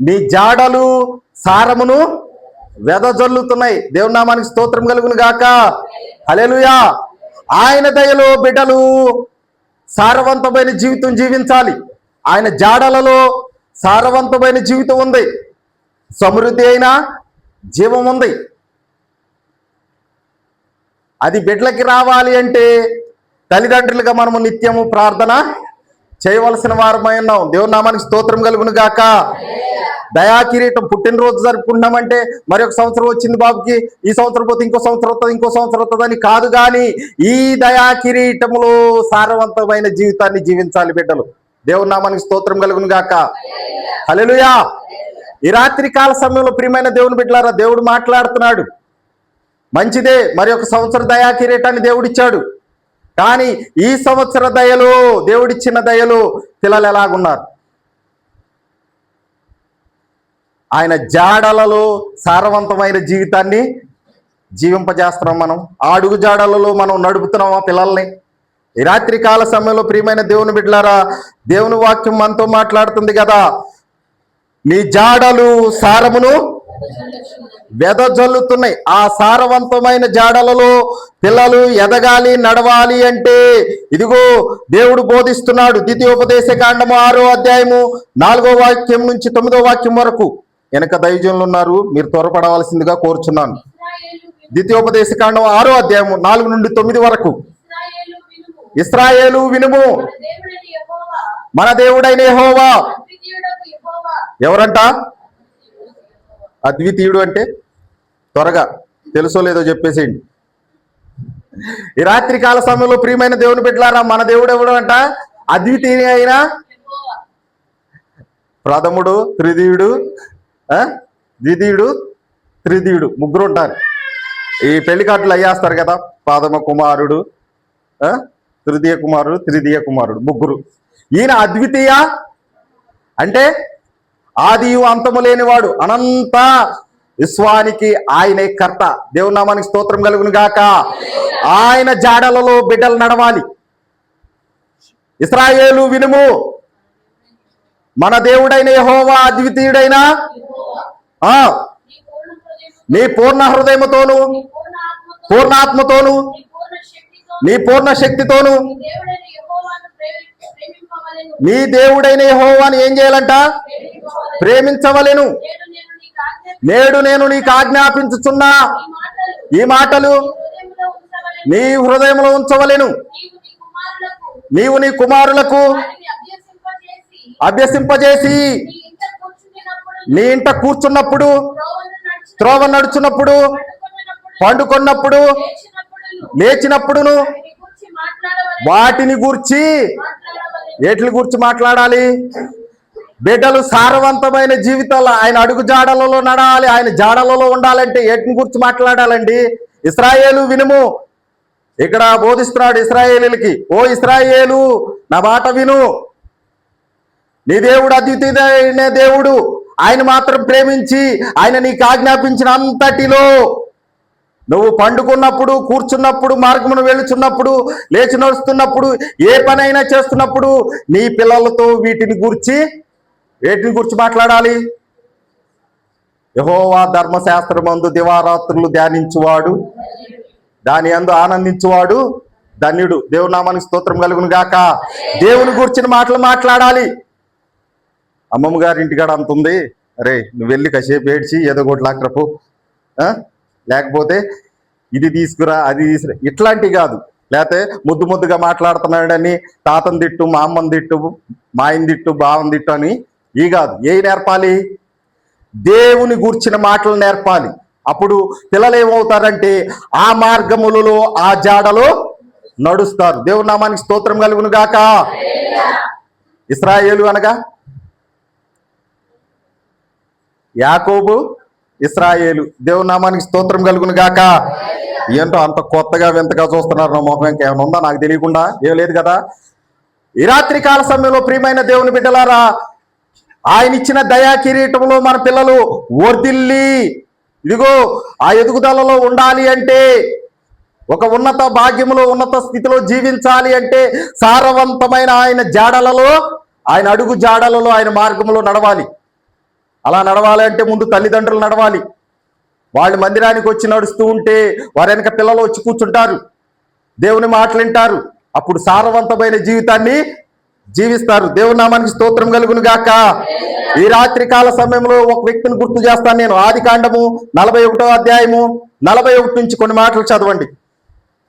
నీ జాడలు సారమును వెదజల్లుతున్నాయి. దేవునామానికి స్తోత్రం కలుగును గాక. హల్లెలూయా. ఆయన దయలో బిడ్డలు సారవంతమైన జీవితం జీవించాలి. ఆయన జాడలలో సారవంతమైన జీవితం ఉంది. సమృద్ధి అయిన జీవం ఉంది. అది బిడ్డలకి రావాలి అంటే తల్లిదండ్రులుగా మనము నిత్యము ప్రార్థన చేయవలసిన వారమై ఉన్నాం. దేవునామానికి స్తోత్రం కలుగును గాక. దయా కిరీటం పుట్టినరోజు జరుపుకున్నామంటే మరి ఒక సంవత్సరం వచ్చింది బాబుకి ఈ సంవత్సరం పోతే ఇంకో సంవత్సరం వస్తుంది ఇంకో సంవత్సరం వస్తుందని కాదు కానీ ఈ దయా కిరీటములో సారవంతమైన జీవితాన్ని జీవించాలి బిడ్డలు. దేవుని నామానికి స్తోత్రం కలుగును గాక. హలెలుయా ఈ రాత్రి కాల సమయంలో ప్రియమైన దేవుని బిడ్డలారా దేవుడు మాట్లాడుతున్నాడు. మంచిదే మరి ఒక సంవత్సర దయా కిరీటాన్ని దేవుడిచ్చాడు. కానీ ఈ సంవత్సర దయలో దేవుడిచ్చిన దయలో పిల్లలు ఎలాగున్నారు? ఆయన జాడలలో సారవంతమైన జీవితాన్ని జీవింపజేస్తున్నాం మనం. అడుగు జాడలలో మనం నడుపుతున్నాం ఆ పిల్లల్ని? ఈ రాత్రి కాల సమయంలో ప్రియమైన దేవుని బిడ్డలారా దేవుని వాక్యం మనతో మాట్లాడుతుంది కదా. నీ జాడలు సారమును వెదజల్లుతున్నాయి. ఆ సారవంతమైన జాడలలో పిల్లలు ఎదగాలి నడవాలి అంటే ఇదిగో దేవుడు బోధిస్తున్నాడు. ద్వితీయోపదేశ కాండము ఆరో అధ్యాయము నాలుగో వాక్యం నుంచి తొమ్మిదో వాక్యం వరకు. వెనక దైవజనులు ఉన్నారు మీరు త్వరపడవలసిందిగా కోరుచున్నాను. ద్వితీయోపదేశ కాండం ఆరో అధ్యాయము నాలుగు నుండి తొమ్మిది వరకు. ఇస్రాయేలు వినుము. మన దేవుడైన హోవా ఎవరంట? అద్వితీయుడు అంటే? త్వరగా తెలుసో లేదో చెప్పేసేయండి. ఈ రాత్రి కాల సమయంలో ప్రియమైన దేవుని పెట్టారా మన దేవుడు ఎవడు అంట? అద్వితీయ అయిన? ప్రథముడు త్రిదీయుడు ద్వితీయుడు త్రిదీయుడు ముగ్గురు ఉంటారు ఈ పెళ్ళి కార్డులు అయ్యేస్తారు కదా పాదమ కుమారుడు ఆ? తృతీయ కుమారుడు త్రితీయ కుమారుడు ముగ్గురు. ఈయన అద్వితీయ అంటే ఆదియు అంతము లేనివాడు అనంత విశ్వానికి ఆయనే కర్త. దేవునామానికి స్తోత్రం కలుగును గాక. ఆయన జాడలలో బిడ్డలు నడవాలి. ఇస్రాయేలు వినుము. మన దేవుడైన యహోవా అద్వితీయుడైన నీ పూర్ణ హృదయముతోను పూర్ణాత్మతోను నీ పూర్ణ శక్తితోను నీ దేవుడైన యహోవాని ఏం చేయాలంట? ప్రేమించవలెను. నేడు నేను నీకు ఆజ్ఞాపించుచున్నా. ఈ మాటలు నీ హృదయంలో ఉంచవలెను. నీవు నీ కుమారులకు అభ్యసింపజేసి నీ ఇంట కూర్చున్నప్పుడు త్రోవ నడుచున్నప్పుడు పండుకొన్నప్పుడు లేచినప్పుడును వాటిని గూర్చి ఏట్ల గురించి మాట్లాడాలి? బిడ్డలు సారవంతమైన జీవితాలు ఆయన అడుగు జాడలలో నడాలి ఆయన జాడలలో ఉండాలంటే ఏటిని గురించి మాట్లాడాలండి? ఇస్రాయేలు వినుము. ఇక్కడ బోధిస్తున్నాడు ఇస్రాయేలీలకి ఓ ఇస్రాయేలు నా మాట విను. నీ దేవుడు అద్వితీయ దేవుడు. ఆయన మాత్రం ప్రేమించి ఆయన నీకు ఆజ్ఞాపించిన అంతటిలో నువ్వు పండుకున్నప్పుడు కూర్చున్నప్పుడు మార్గమును వెళుచున్నప్పుడు లేచి నడుస్తున్నప్పుడు ఏ పనైనా చేస్తున్నప్పుడు నీ పిల్లలతో వీటిని గురించి వేటిని గురించి మాట్లాడాలి. యహోవా ధర్మశాస్త్రమందు దివారాత్రులు ధ్యానించువాడు దాని అందు ఆనందించువాడు ధన్యుడు. దేవునామానికి స్తోత్రం కలుగును గాక. దేవుని గురించిన మాటలు మాట్లాడాలి. అమ్మమ్మ గారి ఇంటికాడ అంత ఉంది. అరే నువ్వు వెళ్ళి కాసేపు ఏడ్చి ఏదో ఒకటి లాక్రపు? లేకపోతే ఇది తీసుకురా అది తీసుకురా. ఇట్లాంటివి కాదు. లేకపోతే ముద్దు ముద్దుగా మాట్లాడుతున్నాడని తాతని తిట్టు మా అమ్మని తిట్టు మా ఆయన తిట్టు బావని తిట్టు అని ఈ కాదు. ఏ నేర్పాలి? దేవుని గూర్చిన మాటలు నేర్పాలి. అప్పుడు పిల్లలు ఏమవుతారంటే ఆ మార్గములలో ఆ జాడలో నడుస్తారు. దేవుని నామానికి స్తోత్రం కలుగును గాక ఇస్రాయేలు అనగా యాకోబు ఇస్రాయేలు దేవుని నామానికి స్తోత్రం కలుగును గాక. ఏంటో అంత కొత్తగా వింతగా చూస్తున్నారు నా మొహం ఇంకేమైనా ఉందా? నాకు తెలియకుండా ఏం లేదు కదా? ఈ రాత్రి కాల సమయంలో ప్రియమైన దేవుని బిడ్డలారా ఆయన ఇచ్చిన దయా కిరీటంలో మన పిల్లలు వర్దిల్లి ఇదిగో ఆ ఎదుగుదలలో ఉండాలి అంటే ఒక ఉన్నత భాగ్యములో ఉన్నత స్థితిలో జీవించాలి అంటే సారవంతమైన ఆయన జాడలలో ఆయన అడుగు జాడలలో ఆయన మార్గములో నడవాలి. అలా నడవాలి అంటే ముందు తల్లిదండ్రులు నడవాలి. వాళ్ళు మందిరానికి వచ్చి నడుస్తూ ఉంటే వారి వెనక పిల్లలు వచ్చి కూర్చుంటారు. దేవుని మాటలు అప్పుడు సారవంతమైన జీవితాన్ని జీవిస్తారు. దేవుని నామానికి స్తోత్రం కలుగును గాక. ఈ రాత్రి కాల సమయంలో ఒక వ్యక్తిని గుర్తు చేస్తాను నేను. ఆది కాండము నలభై ఒకటో అధ్యాయము నలభై ఒకటి నుంచి కొన్ని మాటలు చదవండి.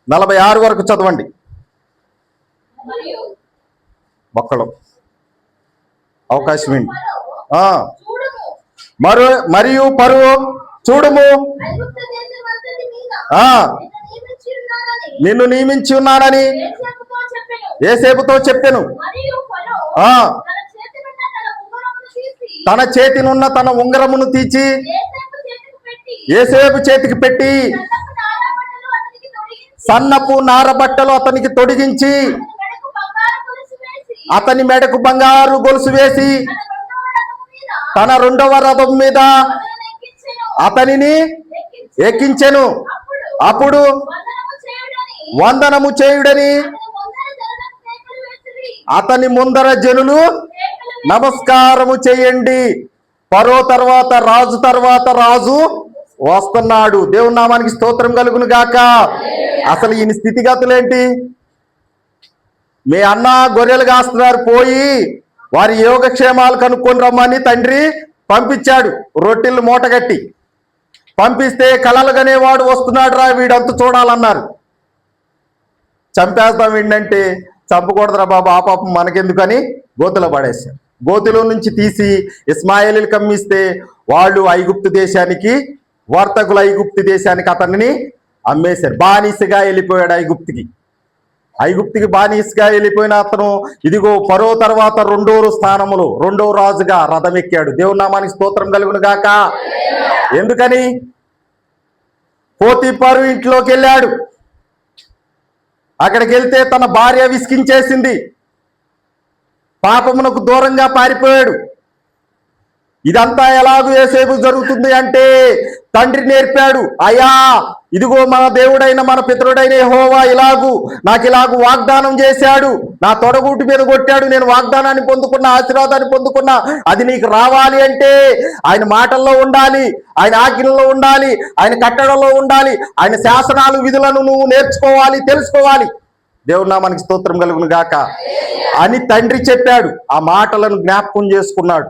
నలభై ఆరు వరకు చదవండి. మరియు ఒక్కడు అవకాశం ఏంటి? మరో మరియు పరువు చూడుము నిన్ను నియమించి ఉన్నానని. ఏసేపుతో చెప్పాను. తన చేతినున్న తన ఉంగరమును తీచి ఏసేపు చేతికి పెట్టి సన్నపు సన్నపు నారబట్టలు అతనికి తొడిగించి అతని మెడకు బంగారు గొలుసు వేసి తన రెండవ మీద రథం మీద అతనిని ఎక్కించెను. అప్పుడు వందనము చేయుడని అతని ముందర జనులు నమస్కారము చేయండి. పరో తర్వాత రాజు తర్వాత రాజు వస్తున్నాడు. దేవుని నామానికి స్తోత్రం కలుగును గాక. అసలు ఈయన స్థితిగతులేంటి మీ అన్న గొర్రెలు కాస్తున్నారు పోయి వారి యోగక్షేమాలు కనుక్కొని రమ్మని తండ్రి పంపించాడు. రొట్టెలు మూటగట్టి. పంపిస్తే కలలుగనేవాడు వస్తున్నాడు రా వీడంతా చూడాలన్నారు. చంపేస్తాం ఏంటంటే చంపకూడదురా బాబు ఆ పాపం మనకెందుకని గోతులో పడేశారు. గోతులో నుంచి తీసి ఇస్మాయిలీలు కమ్మిస్తే వాళ్ళు ఐగుప్తు దేశానికి వర్తకులు ఐగుప్తు దేశానికి అతన్ని అమ్మేశారు. బానిసగా వెళ్ళిపోయాడు ఐగుప్తుకి. ఐగుప్తికి బానిసగా వెళ్ళిపోయిన అతను ఇదిగో పరో తర్వాత రెండో స్థానములు రెండో రాజుగా రథం ఎక్కాడు దేవుని నామానికి స్తోత్రం కలుగును గాక. ఎందుకని? పోతీపారు ఇంట్లోకి వెళ్ళాడు. అక్కడికి వెళ్తే తన భార్య విసికించేసింది పాపమునకు దూరంగా పారిపోయాడు. ఇదంతా ఎలాగూ ఏసేపు జరుగుతుంది అంటే తండ్రి నేర్పాడు. అయ్యా ఇదిగో మన దేవుడైన మన పితరుడైన హోవా ఇలాగు. నాకు ఇలాగు వాగ్దానం చేశాడు. నా తొడగూటి మీద కొట్టాడు. నేను వాగ్దానాన్ని పొందుకున్న ఆశీర్వాదాన్ని పొందుకున్నా. అది నీకు రావాలి అంటే ఆయన మాటల్లో ఉండాలి ఆయన ఆజ్ఞల్లో ఉండాలి ఆయన కట్టడంలో ఉండాలి ఆయన శాసనాలు విధులను నువ్వు నేర్చుకోవాలి తెలుసుకోవాలి. దేవుడు మనకి స్తోత్రం కలుగును గాక. అని తండ్రి చెప్పాడు. ఆ మాటలను జ్ఞాపకం చేసుకున్నాడు.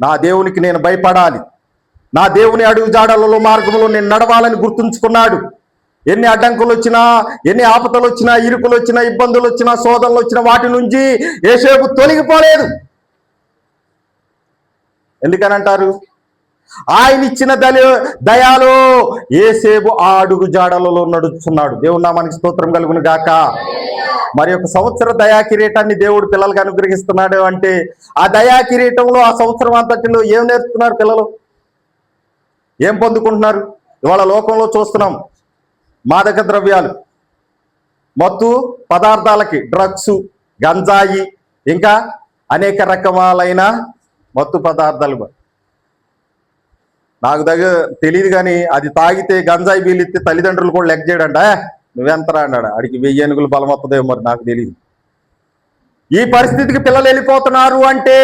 నా దేవునికి నేను భయపడాలి. నా దేవుని అడుగు జాడలలో మార్గంలో నేను నడవాలని గుర్తుంచుకున్నాడు. ఎన్ని అడ్డంకులు వచ్చినా ఎన్ని ఆపదలు వచ్చినా ఇరుకులు వచ్చినా ఇబ్బందులు వచ్చినా శోధనలు వచ్చినా వాటి నుంచి ఏసేపు తొలగిపోలేదు. ఎందుకనంటారు? ఆయన ఇచ్చిన దయ దయాలో ఏసేపు ఆ అడుగు జాడలలో నడుస్తున్నాడు దేవుని నామానికి స్తోత్రం కలుగును గాక మరి ఒక సంవత్సర దయా కిరీటాన్ని దేవుడు పిల్లలకు అనుగ్రహిస్తున్నాడు అంటే ఆ దయా కిరీటంలో ఆ సంవత్సరం అంతటిలో ఏం నేర్చుకున్నారు పిల్లలు? ఏం పొందుకుంటున్నారు? ఇవాళ లోకంలో చూస్తున్నాం మాదక ద్రవ్యాలు. మత్తు పదార్థాలకి డ్రగ్స్ గంజాయి ఇంకా అనేక రకమాలైన మత్తు పదార్థాలు నాకు దగ్గర తెలియదు కానీ అది తాగితే గంజాయి వీలిస్తే తల్లిదండ్రులు కూడా లెక్క చేయడంట. నువ్వెంతరా అన్నాడు. అడిగి వెయ్యి ఏనుగులు బలం వస్తుందేమో మరి నాకు తెలియదు ఈ పరిస్థితికి పిల్లలు వెళ్ళిపోతున్నారు అంటే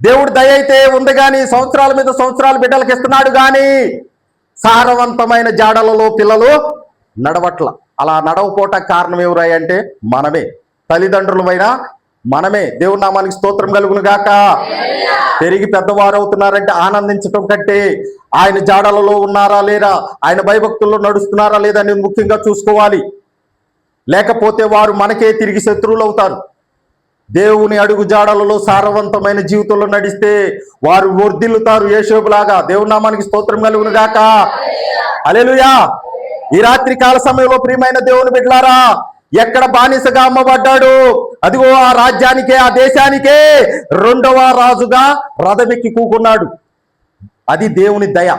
దేవుడు దయ అయితే ఉంది కానీ సంవత్సరాల మీద సంవత్సరాలు బిడ్డలకు ఇస్తున్నాడు కానీ సారవంతమైన జాడలలో పిల్లలు నడవట్ల. అలా నడవపోవటం కారణం ఎవరాయంటే మనమే. తల్లిదండ్రులమైనా మనమే. దేవుడి నామానికి స్తోత్రం కలుగును గాక. పెరిగి పెద్దవారు అవుతున్నారంటే ఆనందించటం కంటే ఆయన జాడలలో ఉన్నారా లేరా ఆయన భయభక్తుల్లో నడుస్తున్నారా లేదా అని ముఖ్యంగా చూసుకోవాలి. లేకపోతే వారు మనకే తిరిగి శత్రువులు అవుతారు దేవుని అడుగు జాడలలో సారవంతమైన జీవితంలో నడిస్తే వారు వర్ధిల్లుతారు యేషోబులాగా దేవుని నామానికి స్తోత్రం కలుగును గాక. అలెలుయా ఈ రాత్రి కాల సమయంలో ప్రియమైన దేవుని బిడ్డలారా ఎక్కడ బానిసగా అమ్మబడ్డాడు? అదిగో ఆ రాజ్యానికే ఆ దేశానికే రెండవ రాజుగా రథమెక్కి కూకున్నాడు. అది దేవుని దయ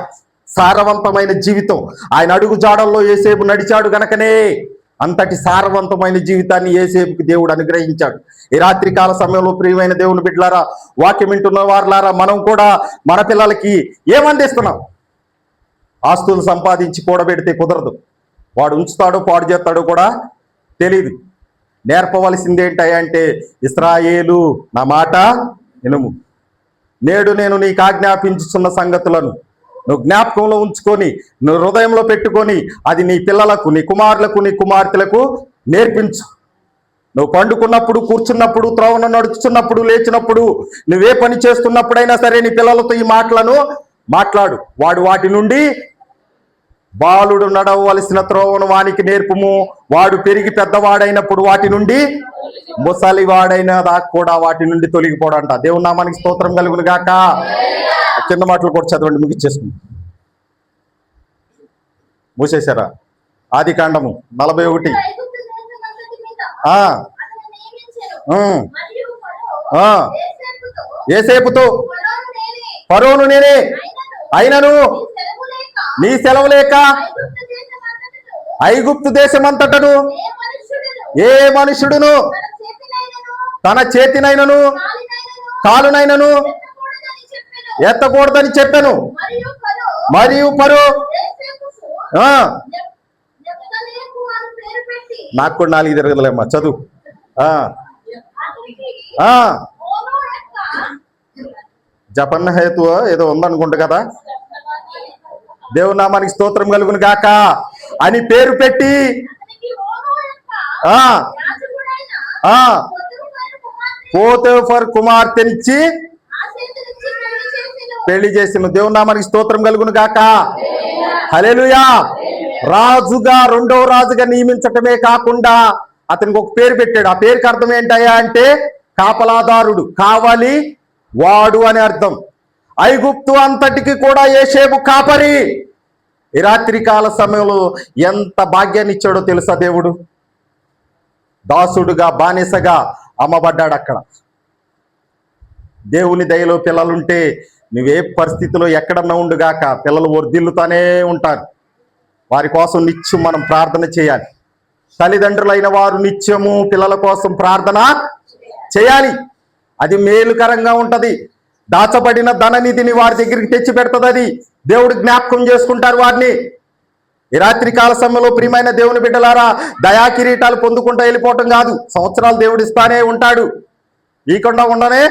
సారవంతమైన జీవితం. ఆయన అడుగు జాడల్లో ఏసేపు నడిచాడు గనకనే. అంతటి సారవంతమైన జీవితాన్ని ఏసేపుకి దేవుడు అనుగ్రహించాడు. ఈ రాత్రికాల సమయంలో ప్రియమైన దేవుని బిడ్డలారా వాక్యం వింటున్న వారులారా మనం కూడా మన పిల్లలకి ఏమందిస్తున్నాం ఆస్తులు సంపాదించి కూడబెడితే కుదరదు. వాడు ఉంచుతాడో పాడు చేస్తాడో కూడా తెలియదు నేర్పవలసింది ఏంటంటే ఇస్రాయేలు నా మాట ఇనుము నేడు నేను నీకు ఆజ్ఞాపించుతున్న సంగతులను నువ్వు జ్ఞాపకంలో ఉంచుకొని నువ్వు హృదయంలో పెట్టుకొని అది నీ పిల్లలకు నీ కుమారులకు నీ కుమార్తెలకు నేర్పించు. నువ్వు పండుకున్నప్పుడు కూర్చున్నప్పుడు త్రోవన నడుచుతున్నప్పుడు లేచినప్పుడు నువ్వే పని చేస్తున్నప్పుడైనా సరే నీ పిల్లలతో ఈ మాటలను మాట్లాడు. వాడు వాటి నుండి బాలుడు నడవలసిన త్రోవను వానికి నేర్పుము. వాడు పెరిగి పెద్దవాడైనప్పుడు వాటి నుండి ముసలివాడైన దాకా కూడా వాటి నుండి తొలగిపోడంట. దేవుని నామానికి స్తోత్రం కలుగును గాక చిన్న మాటలు కూడా చదవండి మీకు ఇచ్చేసుకుంది మూసేశారా? ఆది కాండము నలభై ఒకటి. ఏసేపుతో. పరువును నేనే. అయినను. నీ సెలవు లేక. ఐగుప్తు దేశమంతటను. ఏ మనుషుడును తన చేతినైనను. కాలునైనను. ఎత్తకూడదని చెప్పాను. మరియు పరు నాకు కూడా నాలుగు తిరగదులేమ్మా చదువు. జపన్న హేతు ఏదో ఉందనుకుంటా కదా? దేవుని నామానికి స్తోత్రం కలుగును గాక అని పేరు పెట్టి. అతనికి ఓనో పెళ్ళి చేసిన దేవుని నామానికి స్తోత్రం కలుగును గాక. హలేలుయా రాజుగా రెండవ రాజుగా నియమించటమే కాకుండా అతనికి ఒక పేరు పెట్టాడు. ఆ పేరుకి అర్థం ఏంటయ్యా అంటే కాపలాదారుడు. కావాలి వాడు అని అర్థం. ఐగుప్తు అంతటికి కూడా ఏసేపు కాపరి. ఈ రాత్రి కాల సమయంలో ఎంత భాగ్యాన్ని ఇచ్చాడో తెలుసా దేవుడు? దాసుడుగా బానిసగా అమ్మబడ్డాడు అక్కడ. దేవుని దయలో పిల్లలుంటే నువ్వే పరిస్థితిలో ఎక్కడన్నా ఉండుగాక పిల్లలు వర్ధిల్లుతానే ఉంటారు. వారి కోసం నిత్యం మనం ప్రార్థన చేయాలి. తల్లిదండ్రులైన వారు నిత్యము పిల్లల కోసం ప్రార్థన చేయాలి. అది మేలుకరంగా ఉంటుంది. దాచబడిన ధననిధిని వారి దగ్గరికి తెచ్చి పెడుతుంది అది. దేవుడు జ్ఞాపకం చేసుకుంటారు వారిని. ఈ రాత్రి కాల సమయంలో ప్రియమైన దేవుని బిడ్డలారా దయా కిరీటాలు పొందుకుంటూ వెళ్ళిపోవటం కాదు. సంవత్సరాలు దేవుడు ఇస్తానే ఉంటాడు. ఈకుండా ఉండనే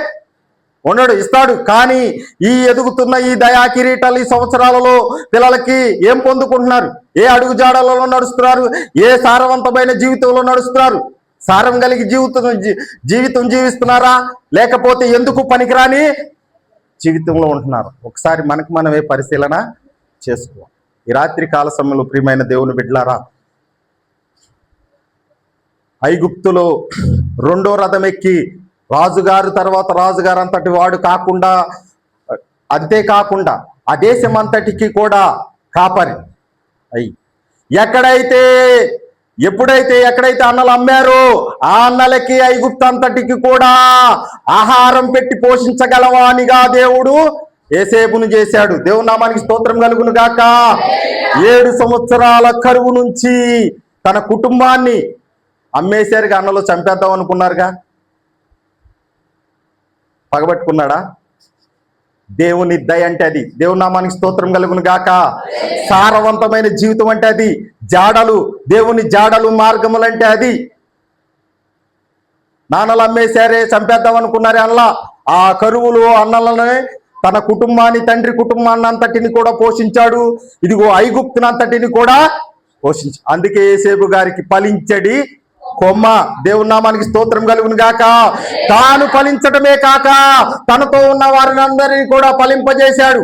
ఉన్నాడు ఇస్తాడు. కానీ ఈ ఎదుగుతున్న ఈ దయా కిరీటాలు ఈ సంవత్సరాలలో పిల్లలకి ఏం పొందుకుంటున్నారు? ఏ అడుగు జాడలలో నడుస్తున్నారు? ఏ సారవంతమైన జీవితంలో నడుస్తున్నారు? సారం కలిగి జీవితం జీ- జీవితం జీవిస్తున్నారా? లేకపోతే ఎందుకు పనికిరాని జీవితంలో ఉంటున్నారు? ఒకసారి మనకు మనమే పరిశీలన చేసుకోవాలి. ఈ రాత్రి కాల సమయంలో ప్రియమైన దేవుని బిడ్డలారా ఐగుప్తులో రెండో రథం ఎక్కి రాజుగారు తర్వాత రాజుగారు అంతటి వాడు కాకుండా అంతేకాకుండా ఆ దేశం అంతటికి కూడా కాపరి. అయి ఎక్కడైతే ఎప్పుడైతే ఎక్కడైతే అన్నలు అమ్మారో ఆ అన్నలకి ఐగుప్త అంతటికి కూడా ఆహారం పెట్టి పోషించగలవానిగా దేవుడు ఏసేపును చేశాడు. దేవుని నామానికి స్తోత్రం కలుగును గాక. ఏడు సంవత్సరాల కరువు నుంచి తన కుటుంబాన్ని అమ్మేశారుగా అన్నలు చంపేద్దాం అనుకున్నారుగా. పగబట్టుకున్నాడా? దేవుని దయ అంటే అది. దేవుని నామానికి స్తోత్రం కలుగును గాక. సారవంతమైన జీవితం అంటే అది. జాడలు దేవుని జాడలు మార్గములు అంటే అది. నాన్నలు అమ్మేశారే చంపేద్దాం అనుకున్నారే అల్లా ఆ కరువులు అన్నలనే తన కుటుంబాన్ని తండ్రి కుటుంబాన్ని అంతటిని కూడా పోషించాడు. ఇదిగో ఐగుప్తునంతటిని కూడా పోషించు అందుకే ఏసేపు గారికి ఫలించడి కొమ్మ దేవుని నామానికి స్తోత్రం కలుగును గాక తాను ఫలించటమే కాక తనతో ఉన్న వారిని అందరినీ కూడా ఫలింపజేశాడు.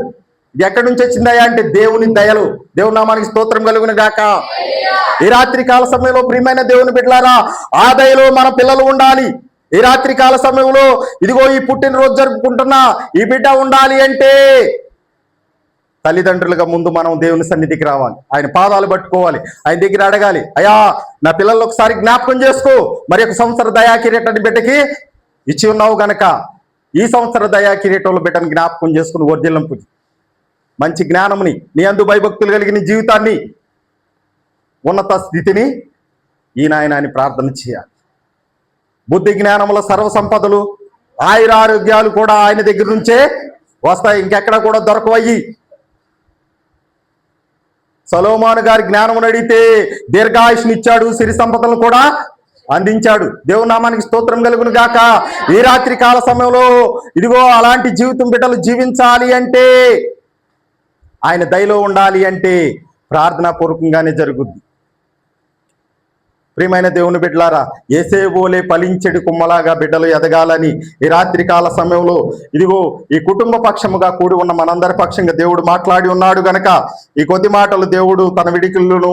ఇది ఎక్కడి నుంచి వచ్చిందయ్యా అంటే దేవుని దయలు. దేవుని నామానికి స్తోత్రం కలుగును గాక ఈ రాత్రి కాల సమయంలో ప్రియమైన దేవుని బిడ్డలారా ఆ దయలో మన పిల్లలు ఉండాలి. ఈ రాత్రి కాల సమయంలో ఇదిగో ఈ పుట్టినరోజు జరుపుకుంటున్నా ఈ బిడ్డ ఉండాలి అంటే తల్లిదండ్రులుగా ముందు మనం దేవుని సన్నిధికి రావాలి. ఆయన పాదాలు పట్టుకోవాలి. ఆయన దగ్గర అడగాలి. అయ్యా నా పిల్లలు ఒకసారి జ్ఞాపకం చేసుకో. మరి ఒక సంవత్సర దయా కిరీటాన్ని బిడ్డకి ఇచ్చి ఉన్నావు గనక. ఈ సంవత్సర దయా కిరీటంలో బిడ్డను జ్ఞాపకం చేసుకుని వర్జిల్లంపు మంచి జ్ఞానముని నీ అందు భయభక్తులు కలిగిన జీవితాన్ని ఉన్నత స్థితిని ఈ నాయనాన్ని ప్రార్థన చేయాలి. బుద్ధి జ్ఞానముల సర్వ సంపదలు ఆయుర ఆరోగ్యాలు కూడా ఆయన దగ్గర నుంచే వస్తాయి. ఇంకెక్కడ కూడా దొరకవయ్యి. సలోమాను గారి జ్ఞానం అడిగితే దీర్ఘాయుష్నిచ్చాడు సిరి సంపదలు కూడా అందించాడు. దేవుని నామానికి స్తోత్రం కలుగును గాక. ఈ రాత్రి కాల సమయంలో ఇదిగో అలాంటి జీవితం బిడ్డలు జీవించాలి అంటే ఆయన దయలో ఉండాలి అంటే ప్రార్థనాపూర్వకంగానే జరుగుద్ది. ప్రియమైన దేవుని బిడ్డలారా ఏసేబోలే ఫలించెడు కుమ్మలాగా బిడ్డలు ఎదగాలని ఈ రాత్రి కాల సమయంలో ఇదిగో ఈ కుటుంబ పక్షముగా కూడి ఉన్న మనందరి పక్షంగా దేవుడు మాట్లాడి ఉన్నాడు గనక ఈ కొద్ది మాటలు దేవుడు తన విడికిళ్ళను